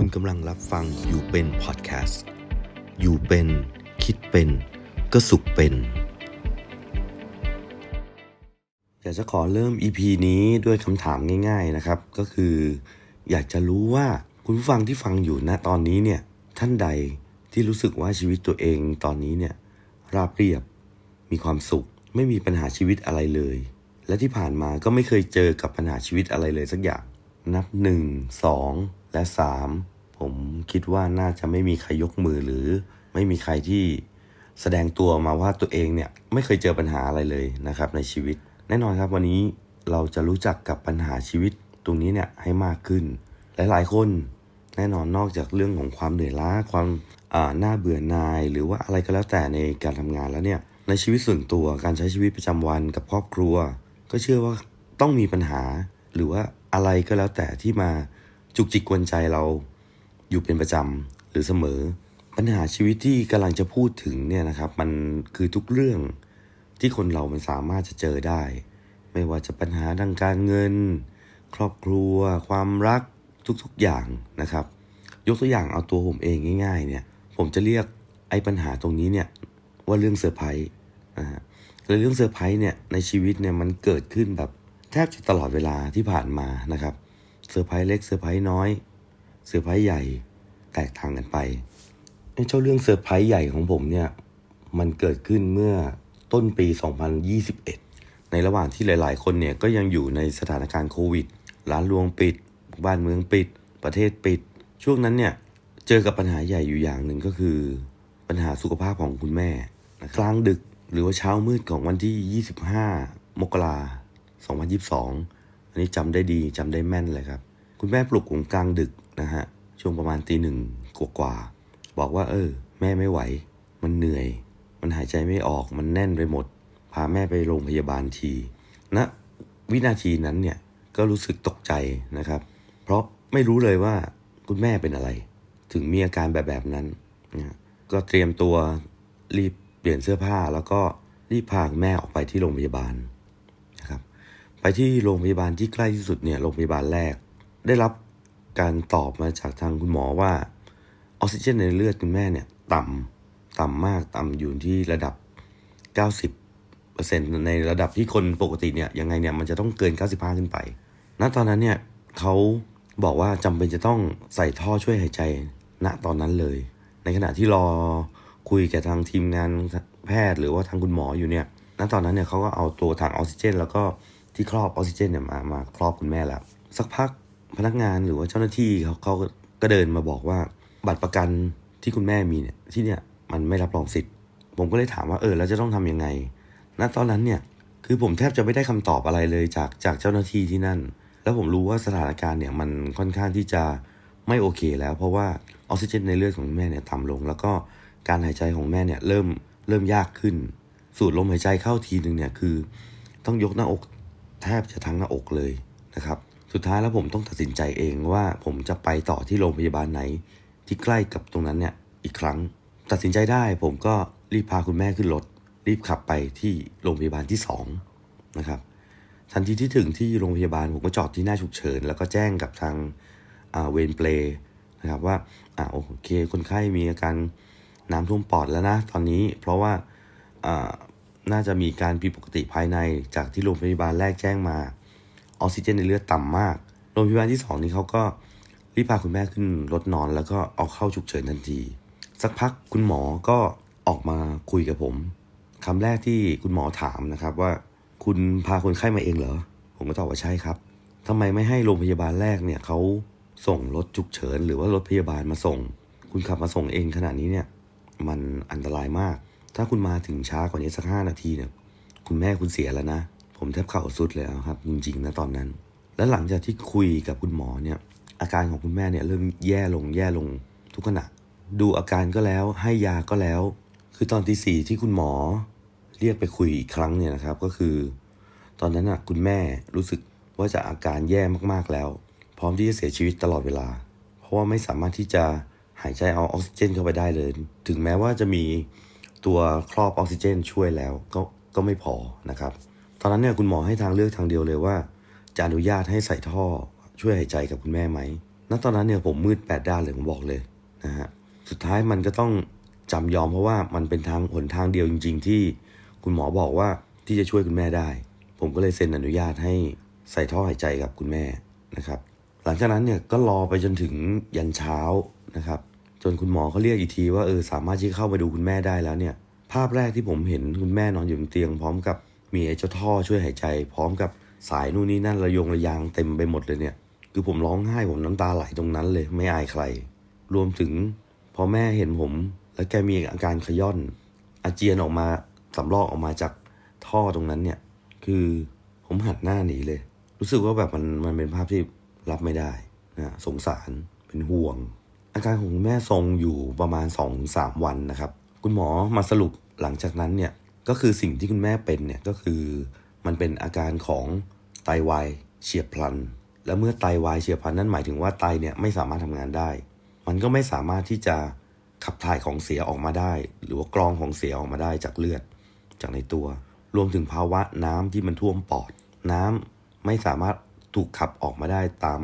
คุณกำลังรับฟังอยู่เป็นพอดแคสต์ อยู่เป็น คิดเป็น ก็สุขเป็น อยากจะขอเริ่ม EP นี้ด้วยคำถามง่าย ๆนะครับ ก็คือ อยากจะรู้ว่าคุณผู้ฟังที่ฟังอยู่ณตอนนี้เนี่ย ท่านใดที่รู้สึกว่าชีวิตตัวเองตอนนี้เนี่ย ราบเรียบ มีความสุข ไม่มีปัญหาชีวิตอะไรเลย และที่ผ่านมาก็ไม่เคยเจอกับปัญหาชีวิตอะไรเลยสักอย่าง นับหนึ่งสอง และสามผมคิดว่าน่าจะไม่มีใครยกมือหรือไม่มีใครที่แสดงตัวมาว่าตัวเองเนี่ยไม่เคยเจอปัญหาอะไรเลยนะครับในชีวิต แน่นอนครับวันนี้เราจะรู้จักกับปัญหาชีวิตตรงนี้เนี่ยให้มากขึ้น หลาย ๆ คนแน่นอนนอกจากเรื่องของความเหนื่อยล้าความอ่าน่าเบื่อนาย หรือว่าอะไรก็แล้วแต่ในการทำงานแล้วเนี่ยในชีวิตส่วนตัวการใช้ชีวิตประจำวันกับครอบครัว ก็เชื่อว่าต้องมีปัญหา หรือว่าอะไรก็แล้วแต่ที่มา จุกจิกกวนใจเราอยู่เป็นประจำหรือเสมอ ปัญหาชีวิตที่กำลังจะพูดถึงเนี่ยนะครับ มันคือทุกเรื่องที่คนเรามันสามารถจะเจอได้ ไม่ว่าจะปัญหาทางการเงิน ครอบครัว ความรักทุกๆอย่างนะครับ ยกตัวอย่างเอาตัวผมเองง่าย ๆ เนี่ย ผมจะเรียกไอ้ปัญหาตรงนี้เนี่ยว่าเรื่องเซอร์ไพรส์นะฮะแล้วเรื่องเซอร์ไพรส์เนี่ยในชีวิตเนี่ยมันเกิดขึ้นแบบแทบจะตลอดเวลาที่ผ่านมานะครับ เซอร์ไพรส์เล็กเซอร์ไพรส์น้อยเซอร์ไพรส์ใหญ่แตกต่างกันไปไอ้เจ้าเรื่องเซอร์ไพรส์ใหญ่ของผมเนี่ยมันเกิดขึ้นเมื่อต้นปี 2021 ในระหว่างที่หลาย ๆ คนเนี่ยก็ยังอยู่ในสถานการณ์โควิด ร้านรวงปิด บ้านเมืองปิด ประเทศปิด ช่วงนั้นเนี่ยเจอกับปัญหาใหญ่อยู่อย่างหนึ่งก็คือ ปัญหาสุขภาพของคุณแม่นะกลางดึกหรือว่าเช้ามืดของวันที่ 25 มกราคม 2022 นนี้จำได้ดีจำได้แม่นเลยครับ คุณแม่ปลุกผมกลางดึกนะฮะ ช่วงประมาณตีหนึ่งกว่าๆบอกว่า เออ แม่ไม่ไหว มันเหนื่อย มันหายใจไม่ออก มันแน่นไปหมด พาแม่ไปโรงพยาบาลทีณนะวินาทีนั้นเนี่ย ก็รู้สึกตกใจนะครับ เพราะไม่รู้เลยว่าคุณแม่เป็นอะไร ถึงมีอาการแบบแบบนั้นนะก็เตรียมตัวรีบเปลี่ยนเสื้อผ้าแล้วก็รีบพาแม่ออกไปที่โรงพยาบาล ที่โรงพยาบาลที่ใกล้ที่สุดเนี่ยโรงพยาบาลแรก ได้รับการตอบมาจากทางคุณหมอว่าออกซิเจนในเลือดคุณแม่เนี่ย ต่ำต่ำมากต่ำอยู่ที่ระดับ 90%ในระดับที่คนปกติเนี่ยยังไงเนี่ยมันจะต้องเกิน 95 ขึ้นไป ณตอนนั้นเนี่ยเขาบอกว่าจำเป็นจะต้องใส่ท่อช่วยหายใจ ณตอนนั้นเลย ในขณะที่รอคุยกับทางทีมงานแพทย์หรือว่าทางคุณหมออยู่เนี่ยณตอนนั้นเนี่ยเขาก็เอาตัวถังออกซิเจน แล้วก็ ที่ครอบออกซิเจนเนี่ยมามาครอบคุณแม่แล้ว สักพักพนักงานหรือว่าเจ้าหน้าที่เขาเขาก็เดินมาบอกว่าบัตรประกันที่คุณแม่มีเนี่ยที่เนี่ยมันไม่รับรองสิทธิ์ ผมก็เลยถามว่าเออแล้วจะต้องทำยังไง ณตอนนั้นเนี่ยคือผมแทบจะไม่ได้คำตอบอะไรเลยจากจากเจ้าหน้าที่ที่นั่น แล้วผมรู้ว่าสถานการณ์เนี่ยมันค่อนข้างที่จะไม่โอเคแล้ว เพราะว่าออกซิเจนในเลือดของแม่เนี่ยต่ำลง แล้วก็การหายใจของแม่เนี่ยเริ่มเริ่มยากขึ้น สูดลมหายใจเข้าทีหนึ่งเนี่ยคือ ต้องยกหน้าอก แทบจะทั้งหน้าอกเลยนะครับ สุดท้ายแล้วผมต้องตัดสินใจเองว่าผมจะไปต่อที่โรงพยาบาลไหน ที่ใกล้กับตรงนั้นเนี่ยอีกครั้ง ตัดสินใจได้ผมก็รีบพาคุณแม่ขึ้นรถรีบขับไปที่โรงพยาบาลที่สองนะครับทันทีที่ถึงที่โรงพยาบาลผมก็จอดที่หน้าฉุกเฉิน แล้วก็แจ้งกับทางเวรเปลนะครับว่าอ่าโอเคคนไข้มีอาการน้ำท่วมปอดแล้วนะ ตอนนี้เพราะว่า น่าจะมีการผิดปกติภายในจากที่โรงพยาบาลแรกแจ้งมา ออกซิเจนในเลือดต่ำมาก โรงพยาบาลที่สองนี้เขาก็รีบพาคุณแม่ขึ้นรถนอนแล้วก็เอาเข้าฉุกเฉินทันที สักพักคุณหมอก็ออกมาคุยกับผมคำแรกที่คุณหมอถามนะครับว่า คุณพาคนไข้มาเองเหรอ ผมก็ตอบว่าใช่ครับทำไมไม่ให้โรงพยาบาลแรกเนี่ยเขาส่งรถฉุกเฉิน หรือว่ารถพยาบาลมาส่ง คุณขับมาส่งเองขนาดนี้เนี่ย มันอันตรายมาก ถ้าคุณมาถึงช้ากว่านี้สักห้านาทีเนี่ยคุณแม่คุณเสียแล้วนะ ผมแทบเข่าสุดเลยครับ จริงๆนะตอนนั้น แล้วหลังจากที่คุยกับคุณหมอเนี่ย อาการของคุณแม่เนี่ยเริ่มแย่ลงแย่ลงทุกขณะ ดูอาการก็แล้วให้ยาก็แล้ว คือตอนที่สี่ที่คุณหมอ เรียกไปคุยอีกครั้งเนี่ยนะครับ ก็คือ ตอนนั้นอะคุณแม่รู้สึกว่าจะอาการแย่มากๆแล้ว พร้อมที่จะเสียชีวิตตลอดเวลา เพราะว่าไม่สามารถที่จะหายใจเอาออกซิเจนเข้าไปได้เลย ถึงแม้ว่าจะมี ตัวครอบออกซิเจนช่วยแล้วก็ก็ไม่พอนะครับ ตอนนั้นเนี่ยคุณหมอให้ทางเลือกทางเดียวเลยว่า จะอนุญาตให้ใส่ท่อช่วยหายใจกับคุณแม่ไหมณตอนนั้นเนี่ยผมมืดแปดด้านเลยผมบอกเลยนะฮะ สุดท้ายมันก็ต้องจำยอมเพราะว่ามันเป็นทางหนทางเดียวจริง ๆ ที่คุณหมอบอกว่าที่จะช่วยคุณแม่ได้ ผมก็เลยเซ็นอนุญาตให้ใส่ท่อหายใจกับคุณแม่นะครับ หลังจากนั้นเนี่ยก็รอไปจนถึงยันเช้านะครับ จนคุณหมอเขาเรียกอีกทีว่าเออสามารถที่เข้ามาดูคุณแม่ได้แล้วเนี่ย ภาพแรกที่ผมเห็นคุณแม่นอนอยู่บนเตียง พร้อมกับมีไอ้เจ้าท่อช่วยหายใจ พร้อมกับสายนู่นนี่นั่นระยงระยางเต็มไปหมดเลยเนี่ย คือผมร้องไห้ผมน้ำตาไหลตรงนั้นเลยไม่อายใคร รวมถึงพอแม่เห็นผม แล้วแกมีอาการขย่อน อาเจียนออกมาสำลอกออกมาจากท่อตรงนั้นเนี่ย คือผมหันหน้าหนีเลย รู้สึกว่าแบบมันมันเป็นภาพที่รับไม่ได้นะสงสารเป็นห่วง อาการของคุณแม่ทรงอยู่ประมาณ2อสามวันนะครับ คุณหมอมาสรุปหลังจากนั้นเนี่ยก็คือสิ่งที่คุณแม่เป็นเนี่ยก็คือมันเป็นอาการของไตวายเฉียบพลัน และเมื่อไตวายเฉียบพลันนั่นหมายถึงว่าไตเนี่ยไม่สามารถทำงานได้ มันก็ไม่สามารถที่จะขับถ่ายของเสียออกมาได้ หรือว่ากรองของเสียออกมาได้จากเลือด จากในตัว รวมถึงภาวะน้ำที่มันท่วมปอด น้ำไม่สามารถถูกขับออกมาได้ตาม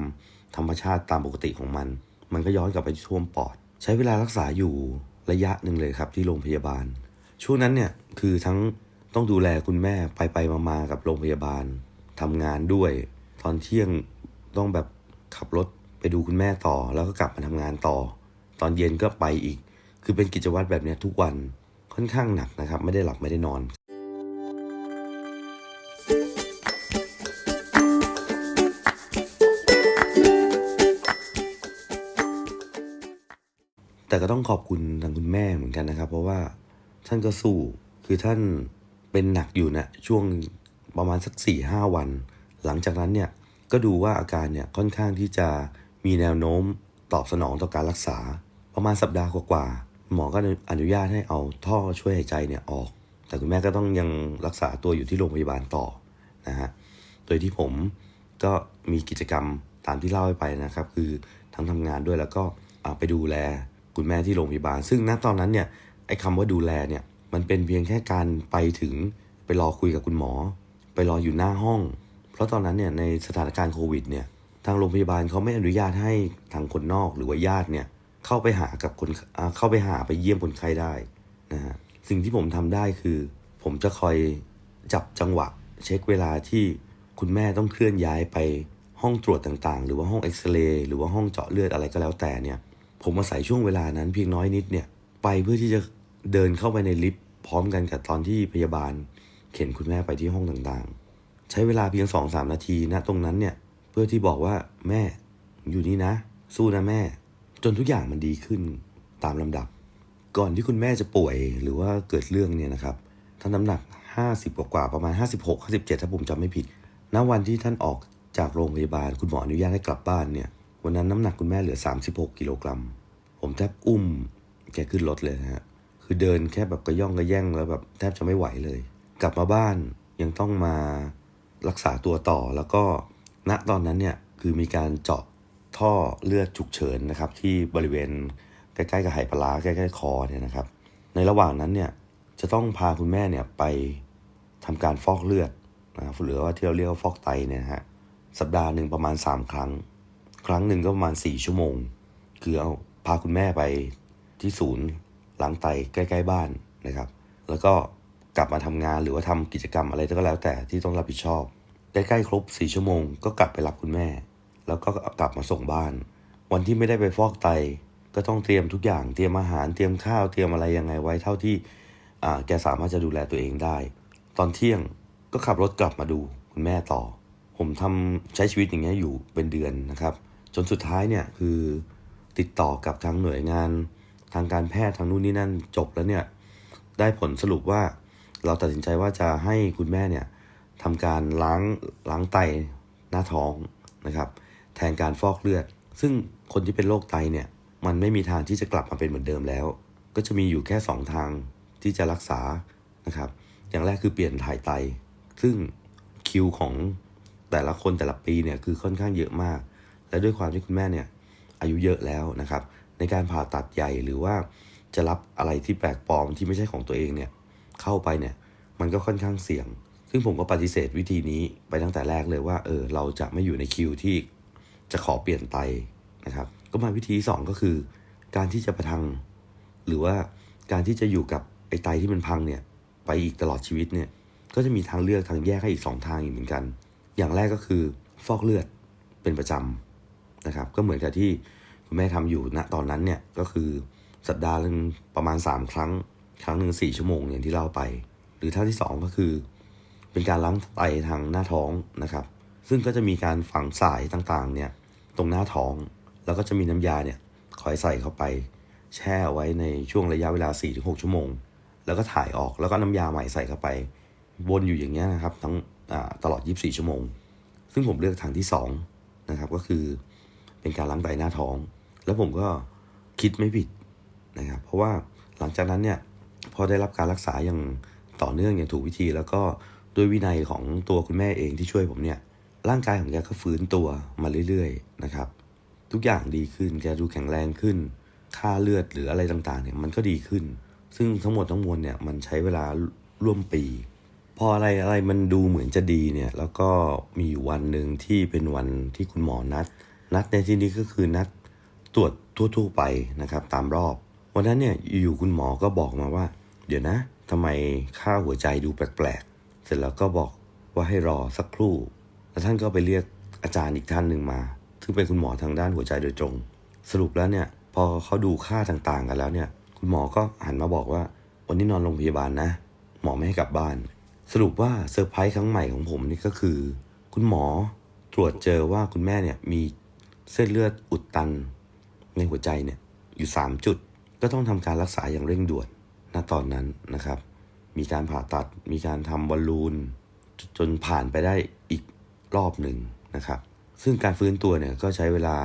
ธรรมชาติตามปกติของมัน มันก็ย้อนกลับไปท่วมปอด ใช้เวลารักษาอยู่ระยะหนึ่งเลยครับที่โรงพยาบาล ช่วงนั้นเนี่ยคือทั้งต้องดูแลคุณแม่ไปไปมามากับโรงพยาบาลทำงานด้วย ตอนเที่ยงต้องแบบขับรถไปดูคุณแม่ต่อ แล้วก็กลับมาทำงานต่อ ตอนเย็นก็ไปอีก คือเป็นกิจวัตรแบบนี้ทุกวันค่อนข้างหนักนะครับ ไม่ได้หลับไม่ได้นอน แต่ก็ต้องขอบคุณทางคุณแม่เหมือนกันนะครับ เพราะว่าท่านก็สู้คือท่านเป็นหนักอยู่นะช่วงประมาณสักสี่ห้าวัน หลังจากนั้นเนี่ยก็ดูว่าอาการเนี่ยค่อนข้างที่จะมีแนวโน้มตอบสนองต่อการรักษา ประมาณสัปดาห์กว่าๆหมอก็อนุญาตให้เอาท่อช่วยหายใจเนี่ยออก แต่คุณแม่ก็ต้องยังรักษาตัวอยู่ที่โรงพยาบาลต่อนะฮะโดยที่ผมก็มีกิจกรรมตามที่เล่าไปนะครับ คือทั้งทำงานด้วยแล้วก็ไปดูแล คุณแม่ที่โรงพยาบาล ซึ่งณตอนนั้นเนี่ยไอ้คำว่าดูแลเนี่ยมันเป็นเพียงแค่การไปถึงไปรอคุยกับคุณหมอ ไปรออยู่หน้าห้อง เพราะตอนนั้นเนี่ยในสถานการณ์โควิดเนี่ยทางโรงพยาบาลเขาไม่อนุญาตให้ทางคนนอกหรือว่าญาติเนี่ยเข้าไปหากับคนเข้าไปหาไปเยี่ยมคนไข้ได้นะฮะสิ่งที่ผมทำได้คือ ผมจะคอยจับจังหวะ เช็คเวลาที่คุณแม่ต้องเคลื่อนย้ายไปห้องตรวจต่างๆ หรือว่าห้องเอ็กซเรย์หรือว่าห้องเจาะเลือดอะไรก็แล้วแต่เนี่ย ผมมาใส่ช่วงเวลานั้นเพียงน้อยนิดเนี่ย ไปเพื่อที่จะเดินเข้าไปในลิฟต์พร้อมกันกับตอนที่พยาบาล เข็นคุณแม่ไปที่ห้องต่างๆ ใช้เวลาเพียงสองสามนาทีนะตรงนั้นเนี่ย เพื่อที่บอกว่าแม่อยู่นี่นะ สู้นะแม่ จนทุกอย่างมันดีขึ้นตามลำดับ ก่อนที่คุณแม่จะป่วยหรือว่าเกิดเรื่องเนี่ยนะครับท่านน้ำหนัก 50 กว่าๆประมาณ 56 57 ถ้าผมจำไม่ผิดณวันที่ท่านออกจากโรงพยาบาล คุณหมออนุญาตให้กลับบ้านเนี่ย วันนั้นน้ำหนักคุณแม่เหลือ 36 กิโลกรัม ผมแทบอุ้มแกขึ้นรถเลยนะฮะ คือเดินแค่แบบกระย่องกระแย่งแล้วแบบแทบจะไม่ไหวเลย กลับมาบ้านยังต้องมารักษาตัวต่อแล้วก็ณตอนนั้นเนี่ยคือมีการเจาะท่อเลือดฉุกเฉินนะครับ ที่บริเวณใกล้ๆกับไหปลาร้าใกล้ๆคอเนี่ยนะครับ ในระหว่างนั้นเนี่ยจะต้องพาคุณแม่เนี่ยไปทำการฟอกเลือดนะครับหรือว่าที่เราเรียกว่าฟอกไตเนี่ยฮะสัปดาห์หนึ่งประมาณ 3 ครั้ง ครั้งหนึ่งก็ประมาณ4ชั่วโมง คือเอาพาคุณแม่ไปที่ศูนย์ล้างไตใกล้ ๆ บ้านนะครับ แล้วก็กลับมาทำงานหรือว่าทำกิจกรรมอะไรก็แล้วแต่ที่ต้องรับผิดชอบ ใกล้ๆครบ4ชั่วโมง ก็กลับไปรับคุณแม่ แล้วก็กลับมาส่งบ้าน วันที่ไม่ได้ไปฟอกไต ก็ต้องเตรียมทุกอย่างเตรียมอาหารเตรียมข้าวเตรียมอะไรยังไงไว้เท่าที่อ่าแกสามารถจะดูแลตัวเองได้ ตอนเที่ยงก็ขับรถกลับมาดูคุณแม่ต่อ ผมทำใช้ชีวิตอย่างเงี้ยอยู่เป็นเดือนนะครับ จนสุดท้ายเนี่ยคือติดต่อกับทางหน่วยงานทางการแพทย์ทางนู่นนี่นั่นจบแล้วเนี่ยได้ผลสรุปว่าเราตัดสินใจว่าจะให้คุณแม่เนี่ยทำการล้างล้างไตหน้าท้องนะครับ แทนการฟอกเลือด ซึ่งคนที่เป็นโรคไตเนี่ยมันไม่มีทางที่จะกลับมาเป็นเหมือนเดิมแล้ว ก็จะมีอยู่แค่ 2 ทางที่จะรักษานะครับ อย่างแรกคือเปลี่ยนถ่ายไต ซึ่งคิวของแต่ละคนแต่ละปีเนี่ยคือค่อนข้างเยอะมาก และด้วยความที่คุณแม่เนี่ยอายุเยอะแล้วนะครับ ในการผ่าตัดใหญ่หรือว่าจะรับอะไรที่แปลกปลอมที่ไม่ใช่ของตัวเองเนี่ยเข้าไปเนี่ยมันก็ค่อนข้างเสี่ยง ซึ่งผมก็ปฏิเสธวิธีนี้ไปตั้งแต่แรกเลยว่าเออเราจะไม่อยู่ในคิวที่จะขอเปลี่ยนไตนะครับ ก็มาวิธีที่สองก็คือ การที่จะประทัง หรือว่าการที่จะอยู่กับไอ้ไตที่มันพังเนี่ยไปอีกตลอดชีวิตเนี่ยก็จะมีทางเลือกทางแยกให้อีกสองทางอีกเหมือนกัน อย่างแรกก็คือฟอกเลือดเป็นประจำ นะครับ ก็เหมือนกับที่คุณแม่ทำอยู่ณตอนนั้นเนี่ยก็คือสัปดาห์หนึ่งประมาณ 3 ครั้ง ครั้งหนึ่งสี่ชั่วโมงอย่างที่เล่าไป หรือท่าที่ 2 ก็คือ เป็นการล้างไตทางหน้าท้องนะครับ ซึ่งก็จะมีการฝังสายต่างๆเนี่ยตรงหน้าท้อง แล้วก็จะมีน้ำยาเนี่ยคอยใส่เข้าไป แช่ไว้ในช่วงระยะเวลา 4-6 ชั่วโมง แล้วก็ถ่ายออกแล้วก็น้ำยาใหม่ใส่เข้าไป วนอยู่อย่างเงี้ยนะครับทั้งอ่าตลอด 24 ชั่วโมง ซึ่งผมเลือกทางที่2นะครับก็คือ เป็นการล้างไตหน้าท้อง แล้วผมก็คิดไม่ผิดนะครับ เพราะว่าหลังจากนั้นเนี่ยพอได้รับการรักษาอย่างต่อเนื่องอย่างถูกวิธี แล้วก็ด้วยวินัยของตัวคุณแม่เองที่ช่วยผมเนี่ย ร่างกายของแกก็ฟื้นตัวมาเรื่อยๆนะครับ ทุกอย่างดีขึ้นแกดูแข็งแรงขึ้น ค่าเลือดหรืออะไรต่างๆเนี่ยมันก็ดีขึ้น ซึ่งทั้งหมดทั้งมวลเนี่ยมันใช้เวลาร่วมปี พออะไรอะไรมันดูเหมือนจะดีเนี่ย แล้วก็มีอยู่วันหนึ่งที่เป็นวันที่คุณหมอนัด นัดในที่นี้ก็คือนัดตรวจทั่วๆไปนะครับ ตามรอบ วันนั้นเนี่ยอยู่คุณหมอก็บอกมาว่า เดี๋ยวนะทำไมค่าหัวใจดูแปลกๆ เสร็จแล้วก็บอกว่าให้รอสักครู่ แล้วท่านก็ไปเรียกอาจารย์อีกท่านหนึ่งมา ซึ่งเป็นคุณหมอทางด้านหัวใจโดยตรง สรุปแล้วเนี่ยพอเขาดูค่าต่างๆกันแล้วเนี่ย คุณหมอก็หันมาบอกว่า วันนี้นอนโรงพยาบาลนะ หมอไม่ให้กลับบ้าน สรุปว่าเซอร์ไพรส์ครั้งใหม่ของผมนี่ก็คือ คุณหมอตรวจเจอว่าคุณแม่เนี่ยมี เส้นเลือดอุดตันในหัวใจเนี่ยอยู่ 3 จุด ก็ต้องทำการรักษาอย่างเร่งด่วนณตอนนั้นนะครับ มีการผ่าตัดมีการทำบอลลูน จนผ่านไปได้อีกรอบหนึ่งนะครับ ซึ่งการฟื้นตัวเนี่ยก็ใช้เวลา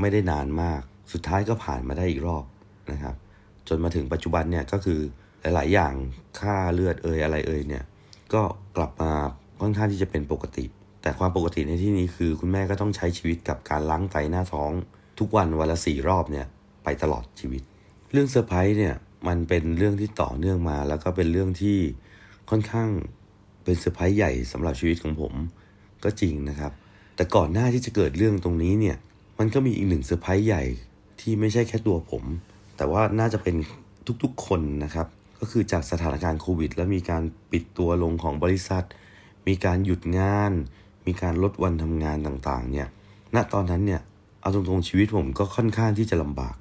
ไม่ได้นานมาก สุดท้ายก็ผ่านมาได้อีกรอบนะครับ จนมาถึงปัจจุบันเนี่ยก็คือหลาย ๆ อย่างค่าเลือดเอ่ยอะไรเอ่ยเนี่ยก็กลับมาค่อนข้างที่จะเป็นปกติ แต่ความปกติในที่นี้คือคุณแม่ก็ต้องใช้ชีวิตกับการล้างไตหน้าท้อง ทุกวันวันละสี่รอบเนี่ยไปตลอดชีวิต เรื่องเซอร์ไพรส์เนี่ยมันเป็นเรื่องที่ต่อเนื่องมา แล้วก็เป็นเรื่องที่ค่อนข้างเป็นเซอร์ไพรส์ใหญ่สำหรับชีวิตของผมก็จริงนะครับ แต่ก่อนหน้าที่จะเกิดเรื่องตรงนี้เนี่ยมันก็มีอีกหนึ่งเซอร์ไพรส์ใหญ่ที่ไม่ใช่แค่ตัวผม แต่ว่าน่าจะเป็นทุกๆคนนะครับ ก็คือจากสถานการณ์โควิด แล้วมีการปิดตัวลงของบริษัท มีการหยุดงาน มีการลดวันทำงานต่างๆ เนี่ย ณ ตอนนั้นเนี่ย เอาตรงๆชีวิตผมก็ค่อนข้างที่จะลำบาก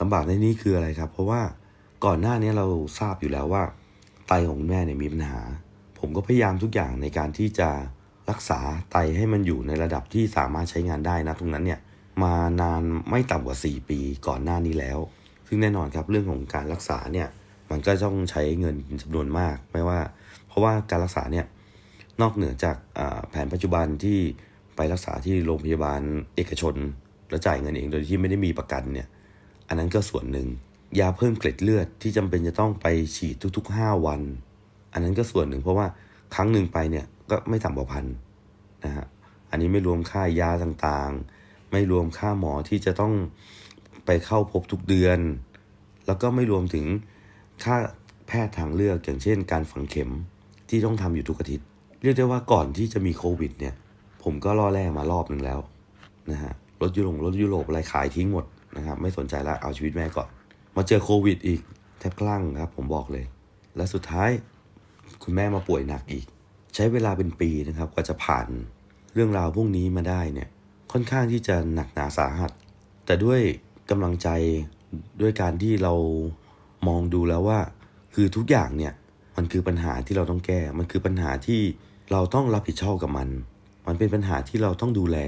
ลำบากในนี้คืออะไรครับ เพราะว่าก่อนหน้านี้เราทราบอยู่แล้วว่าไตของแม่เนี่ยมีปัญหา ผมก็พยายามทุกอย่างในการที่จะรักษาไตให้มันอยู่ในระดับที่สามารถใช้งานได้นะตรงนั้นเนี่ยมานานไม่ต่ำกว่า 4 ปีก่อนหน้านี้แล้ว ซึ่งแน่นอนครับเรื่องของการรักษาเนี่ยมันก็ต้องใช้เงินจำนวนมาก ไม่ว่า เพราะว่าการรักษาเนี่ย นอกเหนือจากแผนปัจจุบันที่ไปรักษาที่โรงพยาบาลเอกชน แล้วจ่ายเงินเองโดยที่ไม่ได้มีประกันเนี่ย อันนั้นก็ส่วนหนึ่ง ยาเพิ่มเกล็ดเลือดที่จำเป็นจะต้องไปฉีดทุก ๆ 5 วัน อันนั้นก็ส่วนหนึ่งเพราะว่าครั้งหนึ่งไปเนี่ยก็ไม่ต่ำกว่าพันนะฮะ อันนี้ไม่รวมค่ายาต่างๆ ไม่รวมค่าหมอที่จะต้องไปเข้าพบทุกเดือน แล้วก็ไม่รวมถึงค่าแพทย์ทางเลือกอย่างเช่น การฝังเข็มที่ต้องทำอยู่ทุกอาทิตย์ เรียกได้ว่าก่อนที่จะมีโควิด เนี่ย ผมก็ล่อแร่มารอบหนึ่งแล้วนะฮะรถยุโรปรถยุโรปอะไรขายทิ้งหมดนะครับ ไม่สนใจละเอาชีวิตแม่ก่อน มาเจอโควิด อีกแทบคลั่งครับ ผมบอกเลย และสุดท้ายคุณแม่มาป่วยหนักอีก ใช้เวลาเป็นปีนะครับ กว่าจะผ่านเรื่องราวพวกนี้มาได้เนี่ย ค่อนข้างที่จะหนักหนาสาหัส แต่ด้วยกำลังใจด้วยการที่เรามองดูแล้วว่า คือทุกอย่างเนี่ย มันคือปัญหาที่เราต้องแก้ มันคือปัญหาที่ เราต้องรับผิดชอบกับมัน มันเป็นปัญหาที่เราต้องดูแล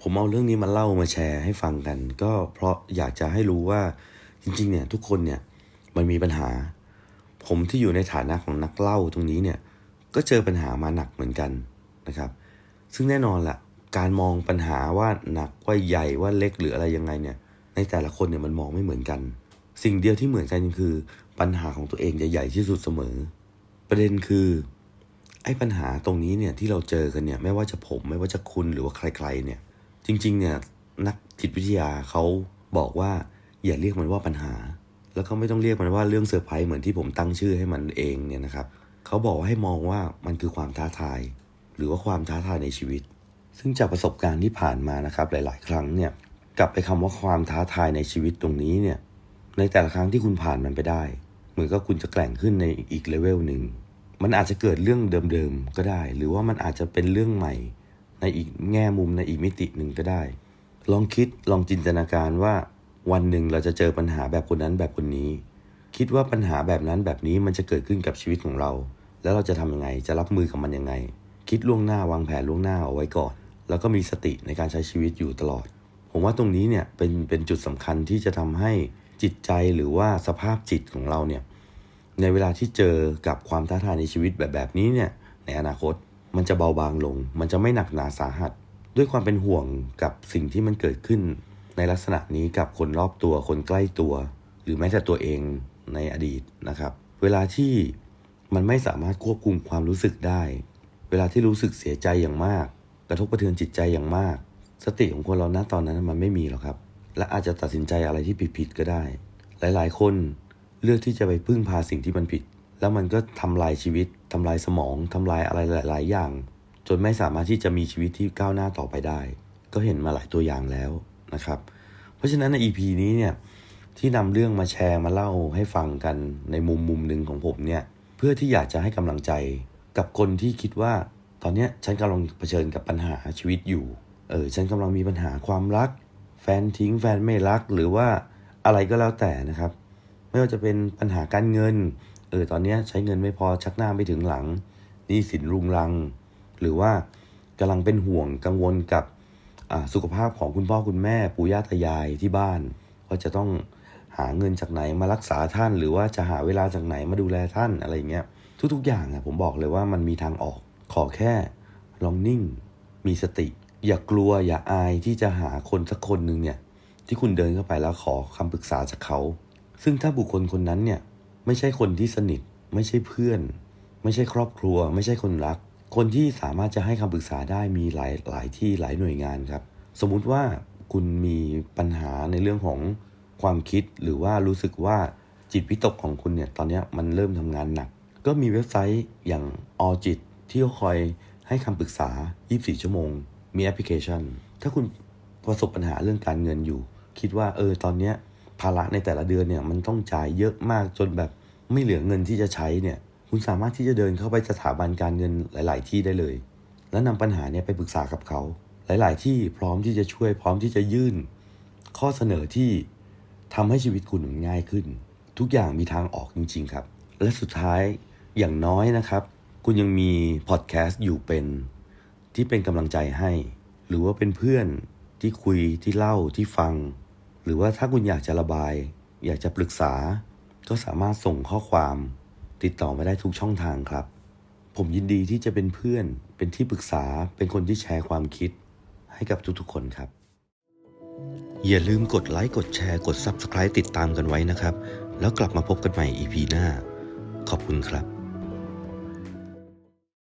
ผมเอาเรื่องนี้มาเล่ามาแชร์ให้ฟังกัน ก็เพราะอยากจะให้รู้ว่าจริงๆเนี่ยทุกคนเนี่ยมันมีปัญหา ผมที่อยู่ในฐานะของนักเล่าตรงนี้เนี่ยก็เจอปัญหามาหนักเหมือนกันนะครับ ซึ่งแน่นอนละการมองปัญหาว่าหนักว่าใหญ่ว่าเล็กหรืออะไรยังไงเนี่ยในแต่ละคนเนี่ยมันมองไม่เหมือนกัน สิ่งเดียวที่เหมือนกันคือปัญหาของตัวเองจะใหญ่ที่สุดเสมอ ประเด็นคือ ไอ้ปัญหาตรงนี้เนี่ยที่เราเจอกันเนี่ย ไม่ว่าจะผมไม่ว่าจะคุณหรือว่าใคร ๆ เนี่ย จริง ๆ เนี่ยนักจิตวิทยาเขาบอกว่าอย่าเรียกมันว่าปัญหา แล้วก็ไม่ต้องเรียกมันว่าเรื่องเซอร์ไพรส์เหมือนที่ผมตั้งชื่อให้มันเองเนี่ยนะครับเขาบอกว่าให้มองว่ามันคือความท้าทาย หรือว่าความท้าทายในชีวิต ซึ่งจากประสบการณ์ที่ผ่านมานะครับหลาย ๆ ครั้งเนี่ยกลับไปคำว่าความท้าทายในชีวิตตรงนี้เนี่ย ในแต่ละครั้งที่คุณผ่านมันไปได้ เหมือนกับคุณจะแกร่งขึ้นในอีกเลเวลหนึ่ง มันอาจจะเกิดเรื่องเดิมๆก็ได้ หรือว่ามันอาจจะเป็นเรื่องใหม่ ในอีกแง่มุมในอีกมิติหนึ่งก็ได้ ลองคิดลองจินตนาการว่า วันหนึ่งเราจะเจอปัญหาแบบคนนั้นแบบคนนี้ คิดว่าปัญหาแบบนั้นแบบนี้มันจะเกิดขึ้นกับชีวิตของเรา แล้วเราจะทำยังไงจะรับมือกับมันยังไง คิดล่วงหน้าวางแผนล่วงหน้าเอาไว้ก่อน แล้วก็มีสติในการใช้ชีวิตอยู่ตลอด ผมว่าตรงนี้เนี่ยเป็นเป็นจุดสำคัญที่จะทำให้ จิตใจหรือว่าสภาพจิตของเราเนี่ยในเวลาที่เจอกับความท้าทายในชีวิตแบบแบบนี้เนี่ยในอนาคตมันจะเบาบางลง มันจะไม่หนักหนาสาหัส ด้วยความเป็นห่วงกับสิ่งที่มันเกิดขึ้น ในลักษณะนี้กับคนรอบตัวคนใกล้ตัว หรือแม้แต่ตัวเองในอดีตนะครับ เวลาที่มันไม่สามารถควบคุมความรู้สึกได้ เวลาที่รู้สึกเสียใจอย่างมาก กระทบกระเทือนจิตใจอย่างมาก สติของคนเราณตอนนั้นมันไม่มีหรอกครับ และอาจจะตัดสินใจอะไรที่ผิดๆก็ได้ หลายๆ คนเลือกที่จะไปพึ่งพาสิ่งที่มันผิด แล้วมันก็ทำลายชีวิตทำลายสมองทำลายอะไรหลาย ๆ อย่าง จนไม่สามารถที่จะมีชีวิตที่ก้าวหน้าต่อไปได้ ก็เห็นมาหลายตัวอย่างแล้วนะครับ เพราะฉะนั้นใน EP นี้เนี่ยที่นำเรื่องมาแชร์มาเล่าให้ฟังกันในมุมมุมหนึ่งของผมเนี่ยเพื่อที่อยากจะให้กำลังใจกับคนที่คิดว่า ตอนนี้ฉันกำลังเผชิญกับปัญหาชีวิตอยู่ เออฉันกำลังมีปัญหาความรัก แฟนทิ้งแฟนไม่รักหรือว่าอะไรก็แล้วแต่นะครับ ไม่ว่าจะเป็นปัญหาการเงินเออตอนนี้ใช้เงินไม่พอชักหน้าไม่ถึงหลังหนี้สินรุงรัง หรือว่ากำลังเป็นห่วงกังวลกับสุขภาพของคุณพ่อคุณแม่ปู่ย่าตายายที่บ้านว่าจะต้องหาเงินจากไหนมารักษาท่าน หรือว่าจะหาเวลาจากไหนมาดูแลท่านอะไรเงี้ยทุกๆอย่างอะผมบอกเลยว่ามันมีทางออกขอแค่ลองนิ่ง มีสติ อย่ากลัวอย่าอายที่จะหาคนสักคนหนึ่งเนี่ย ที่คุณเดินเข้าไปแล้วขอคำปรึกษาจากเขา ซึ่งถ้าบุคคลคนนั้นเนี่ยไม่ใช่คนที่สนิท ไม่ใช่เพื่อน ไม่ใช่ครอบครัว ไม่ใช่คนรัก คนที่สามารถจะให้คำปรึกษาได้มีหลายหลายที่หลายหน่วยงานครับ สมมุติว่าคุณมีปัญหาในเรื่องของความคิดหรือว่ารู้สึกว่าจิตวิตกของคุณเนี่ยตอนนี้มันเริ่มทำงานหนัก ก็มีเว็บไซต์อย่างออจิตที่เขาคอยให้คำปรึกษา 24 ชั่วโมง มีแอปพลิเคชัน ถ้าคุณประสบปัญหาเรื่องการเงินอยู่ คิดว่าเออตอนเนี้ยภาระในแต่ละเดือนเนี่ยมันต้องจ่ายเยอะมากจนแบบไม่เหลือเงินที่จะใช้เนี่ย คุณสามารถที่จะเดินเข้าไปสถาบันการเงินหลาย ๆ ที่ได้เลย แล้วนำปัญหาเนี่ยไปปรึกษากับเขา หลาย ๆ ที่พร้อมที่จะช่วยพร้อมที่จะยื่น ข้อเสนอที่ทำให้ชีวิตคุณง่ายขึ้น ทุกอย่างมีทางออกจริง ๆ ครับ และสุดท้ายอย่างน้อยนะครับ คุณยังมีพอดแคสต์อยู่เป็น ที่เป็นกำลังใจให้ หรือว่าเป็นเพื่อนที่คุยที่เล่าที่ฟัง หรือว่าถ้าคุณอยากจะระบาย อยากจะปรึกษา ก็สามารถส่งข้อความ ติดต่อมาได้ทุกช่องทางครับ ผมยินดีที่จะเป็นเพื่อน เป็นที่ปรึกษา เป็นคนที่แชร์ความคิด ให้กับทุกๆคนครับ อย่าลืมกดไลค์กดแชร์กด Subscribe ติดตามกันไว้นะครับ แล้วกลับมาพบกันใหม่ EP หน้า ขอบคุณครับ